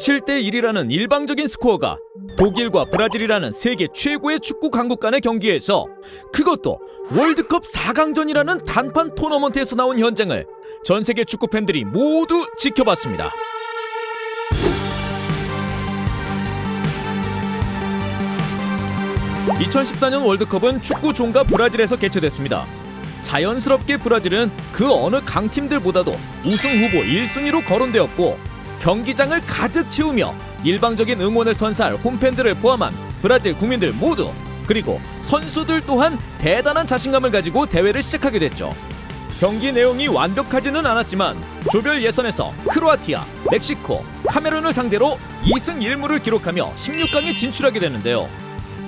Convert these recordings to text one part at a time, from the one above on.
(7대 1이라는) 일방적인 스코어가 독일과 브라질이라는 세계 최고의 축구 강국 간의 경기에서 그것도 월드컵 4강전이라는 단판 토너먼트에서 나온 현장을 전 세계 축구 팬들이 모두 지켜봤습니다. 2014년 월드컵은 축구 종가 브라질에서 개최됐습니다. 자연스럽게 브라질은 그 어느 강팀들보다도 우승 후보 1순위로 거론되었고 경기장을 가득 채우며 일방적인 응원을 선사할 홈팬들을 포함한 브라질 국민들 모두 그리고 선수들 또한 대단한 자신감을 가지고 대회를 시작하게 됐죠. 경기 내용이 완벽하지는 않았지만 조별 예선에서 크로아티아, 멕시코, 카메룬을 상대로 2승 1무를 기록하며 16강에 진출하게 되는데요.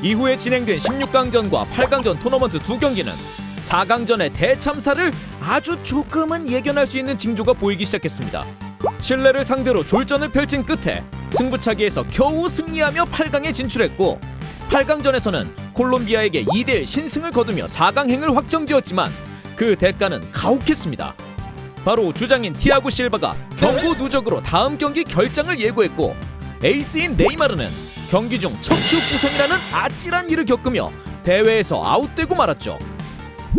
이후에 진행된 16강전과 8강전 토너먼트 두 경기는 4강전의 대참사를 아주 조금은 예견할 수 있는 징조가 보이기 시작했습니다. 칠레를 상대로 졸전을 펼친 끝에 승부차기에서 겨우 승리하며 8강에 진출했고 8강전에서는 콜롬비아에게 2대1 신승을 거두며 4강행을 확정지었지만 그 대가는 가혹했습니다. 바로 주장인 티아고 실바가 경고 누적으로 다음 경기 결장을 예고했고 에이스인 네이마르는 경기 중 척추 부상이라는 아찔한 일을 겪으며 대회에서 아웃되고 말았죠.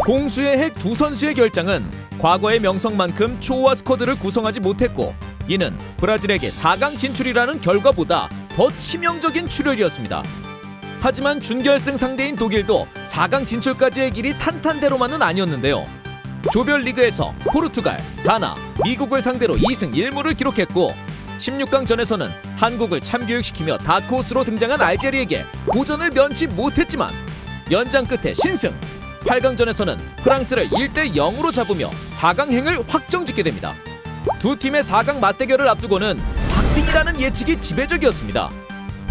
공수의 핵 두 선수의 결장은 과거의 명성만큼 초호화 스쿼드를 구성하지 못했고 이는 브라질에게 4강 진출이라는 결과보다 더 치명적인 출혈이었습니다. 하지만 준결승 상대인 독일도 4강 진출까지의 길이 탄탄대로만은 아니었는데요. 조별 리그에서 포르투갈, 가나, 미국을 상대로 2승 1무를 기록했고 16강전에서는 한국을 참교육시키며 다크호스로 등장한 알제리에게 도전을 면치 못했지만 연장 끝에 신승 8강전에서는 프랑스를 1대 0으로 잡으며 4강행을 확정짓게 됩니다. 두 팀의 4강 맞대결을 앞두고는 박빙이라는 예측이 지배적이었습니다.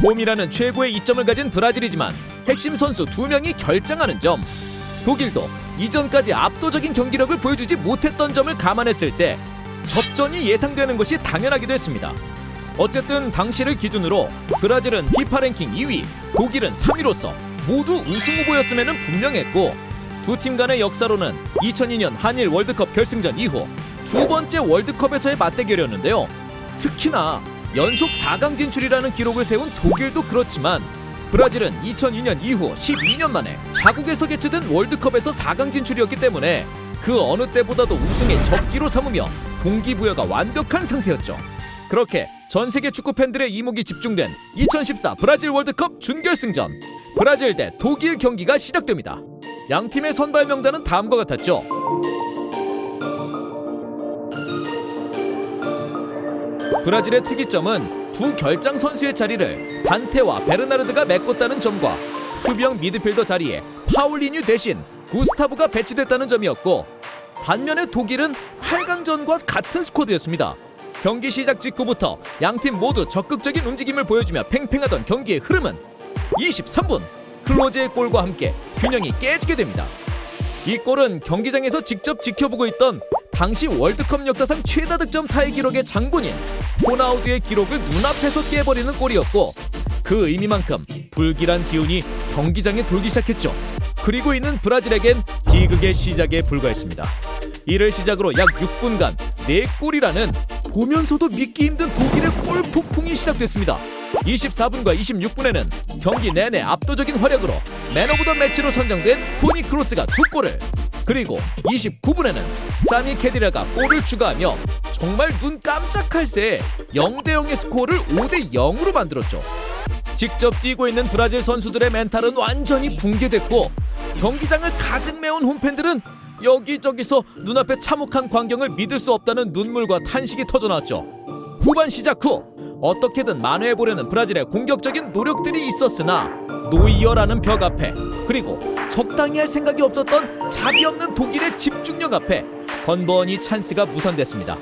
홈이라는 최고의 이점을 가진 브라질이지만 핵심 선수 두 명이 결장하는 점 독일도 이전까지 압도적인 경기력을 보여주지 못했던 점을 감안했을 때 접전이 예상되는 것이 당연하기도 했습니다. 어쨌든 당시를 기준으로 브라질은 피파 랭킹 2위, 독일은 3위로서 모두 우승 후보였음에는 분명했고 두 팀 간의 역사로는 2002년 한일 월드컵 결승전 이후 두 번째 월드컵에서의 맞대결이었는데요. 특히나 연속 4강 진출이라는 기록을 세운 독일도 그렇지만 브라질은 2002년 이후 12년 만에 자국에서 개최된 월드컵에서 4강 진출이었기 때문에 그 어느 때보다도 우승의 적기로 삼으며 동기부여가 완벽한 상태였죠. 그렇게 전 세계 축구 팬들의 이목이 집중된 2014 브라질 월드컵 준결승전 브라질 대 독일 경기가 시작됩니다. 양 팀의 선발 명단은 다음과 같았죠. 브라질의 특이점은 두 결장 선수의 자리를 단테와 베르나르드가 메꿨다는 점과 수비형 미드필더 자리에 파울리뉴 대신 구스타브가 배치됐다는 점이었고 반면에 독일은 8강전과 같은 스쿼드였습니다. 경기 시작 직후부터 양팀 모두 적극적인 움직임을 보여주며 팽팽하던 경기의 흐름은 23분 클로즈의 골과 함께 균형이 깨지게 됩니다. 이 골은 경기장에서 직접 지켜보고 있던 당시 월드컵 역사상 최다 득점 타의 기록의 장본인 호나우두의 기록을 눈앞에서 깨버리는 골이었고 그 의미만큼 불길한 기운이 경기장에 돌기 시작했죠. 그리고 이는 브라질에겐 비극의 시작에 불과했습니다. 이를 시작으로 약 6분간 4골이라는 보면서도 믿기 힘든 독일의 골 폭풍이 시작됐습니다. 24분과 26분에는 경기 내내 압도적인 활약으로 더 매치로 선정된 토니 크로스가 두 골을 그리고 29분에는 사니 캐디라가 골을 추가하며 정말 눈 깜짝할 새에 0대 0의 스코어를 5대 0으로 만들었죠. 직접 뛰고 있는 브라질 선수들의 멘탈은 완전히 붕괴됐고 경기장을 가득 메운 홈팬들은 여기저기서 눈앞에 참혹한 광경을 믿을 수 없다는 눈물과 탄식이 터져나왔죠. 후반 시작 후 어떻게든 만회해보려는 브라질의 공격적인 노력들이 있었으나 노이어라는 벽 앞에 그리고 적당히 할 생각이 없었던 자비 없는 독일의 집중력 앞에 번번이 찬스가 무산됐습니다.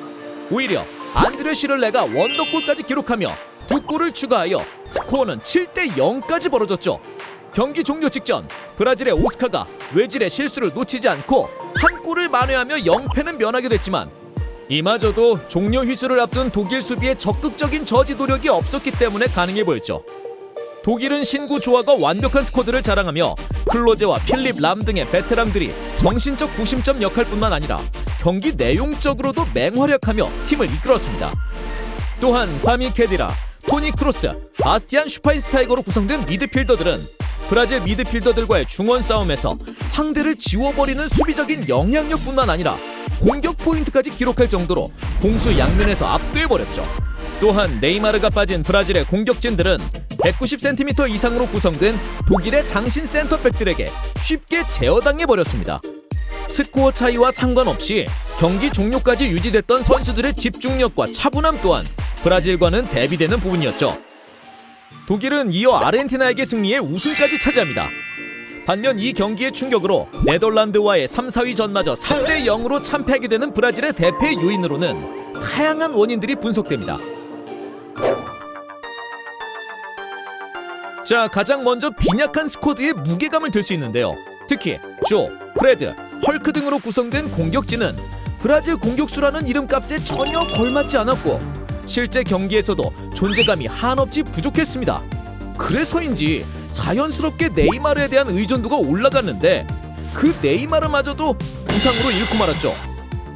오히려 안드레 시를레가 원더골까지 기록하며 두 골을 추가하여 스코어는 7대 0까지 벌어졌죠. 경기 종료 직전 브라질의 오스카가 외질의 실수를 놓치지 않고 한 골을 만회하며 0패는 면하게 됐지만 이마저도 종료 휘수를 앞둔 독일 수비의 적극적인 저지 노력이 없었기 때문에 가능해 보였죠. 독일은 신구 조화가 완벽한 스쿼드를 자랑하며 클로제와 필립 람 등의 베테랑들이 정신적 구심점 역할뿐만 아니라 경기 내용적으로도 맹활약하며 팀을 이끌었습니다. 또한 사미 케디라, 토니 크로스, 바스티안 슈파이스타이거로 구성된 미드필더들은 브라질 미드필더들과의 중원 싸움에서 상대를 지워버리는 수비적인 영향력뿐만 아니라 공격 포인트까지 기록할 정도로 공수 양면에서 압도해버렸죠. 또한 네이마르가 빠진 브라질의 공격진들은 190cm 이상으로 구성된 독일의 장신 센터백들에게 쉽게 제어당해 버렸습니다. 스코어 차이와 상관없이 경기 종료까지 유지됐던 선수들의 집중력과 차분함 또한 브라질과는 대비되는 부분이었죠. 독일은 이어 아르헨티나에게 승리해 우승까지 차지합니다. 반면 이 경기의 충격으로 네덜란드와의 3, 4위 전마저 3대 0으로 참패하게 되는 브라질의 대패 요인으로는 다양한 원인들이 분석됩니다. 자, 가장 먼저 빈약한 스쿼드의 무게감을 들 수 있는데요. 특히 조, 프레드, 헐크 등으로 구성된 공격진은 브라질 공격수라는 이름값에 전혀 걸맞지 않았고 실제 경기에서도 존재감이 한없이 부족했습니다. 그래서인지 자연스럽게 네이마르에 대한 의존도가 올라갔는데 그 네이마르마저도 부상으로 잃고 말았죠.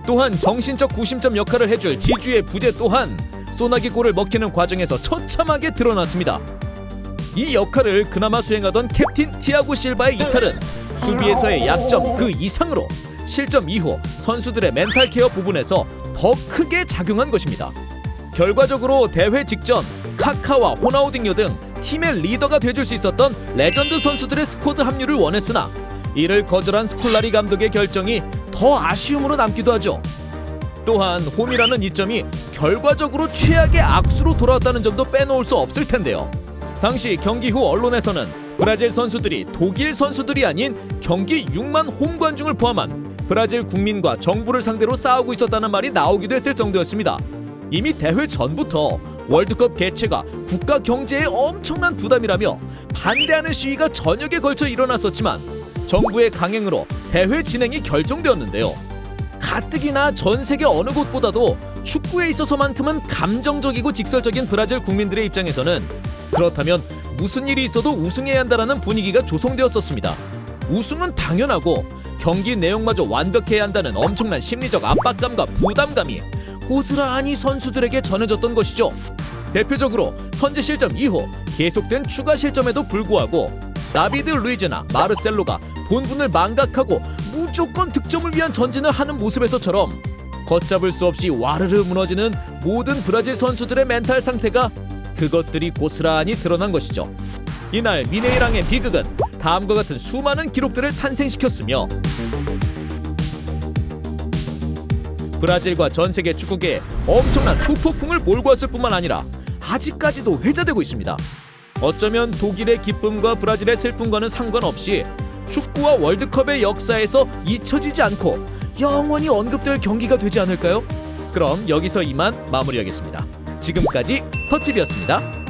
또한 정신적 구심점 역할을 해줄 지주의 부재 또한 소나기 골을 먹히는 과정에서 처참하게 드러났습니다. 이 역할을 그나마 수행하던 캡틴 티아고 실바의 이탈은 수비에서의 약점 그 이상으로 실점 이후 선수들의 멘탈 케어 부분에서 더 크게 작용한 것입니다. 결과적으로 대회 직전 카카와 호나우딩요 등 팀의 리더가 돼줄 수 있었던 레전드 선수들의 스쿼드 합류를 원했으나 이를 거절한 스콜라리 감독의 결정이 더 아쉬움으로 남기도 하죠. 또한 홈이라는 이점이 결과적으로 최악의 악수로 돌아왔다는 점도 빼놓을 수 없을 텐데요. 당시 경기 후 언론에서는 브라질 선수들이 독일 선수들이 아닌 경기 6만 홈 관중을 포함한 브라질 국민과 정부를 상대로 싸우고 있었다는 말이 나오기도 했을 정도였습니다. 이미 대회 전부터 월드컵 개최가 국가 경제에 엄청난 부담이라며 반대하는 시위가 저녁에 걸쳐 일어났었지만 정부의 강행으로 대회 진행이 결정되었는데요. 가뜩이나 전 세계 어느 곳보다도 축구에 있어서만큼은 감정적이고 직설적인 브라질 국민들의 입장에서는 그렇다면 무슨 일이 있어도 우승해야 한다라는 분위기가 조성되었었습니다. 우승은 당연하고 경기 내용마저 완벽해야 한다는 엄청난 심리적 압박감과 부담감이 고스란히 선수들에게 전해졌던 것이죠. 대표적으로 선제 실점 이후 계속된 추가 실점에도 불구하고 다비드 루이즈나 마르셀로가 본분을 망각하고 무조건 득점을 위한 전진을 하는 모습에서처럼 걷잡을 수 없이 와르르 무너지는 모든 브라질 선수들의 멘탈 상태가 그것들이 고스란히 드러난 것이죠. 이날 미네이랑의 비극은 다음과 같은 수많은 기록들을 탄생시켰으며 브라질과 전 세계 축구계에 엄청난 후폭풍을 몰고 왔을 뿐만 아니라 아직까지도 회자되고 있습니다. 어쩌면 독일의 기쁨과 브라질의 슬픔과는 상관없이 축구와 월드컵의 역사에서 잊혀지지 않고 영원히 언급될 경기가 되지 않을까요? 그럼 여기서 이만 마무리하겠습니다. 지금까지 터치비였습니다.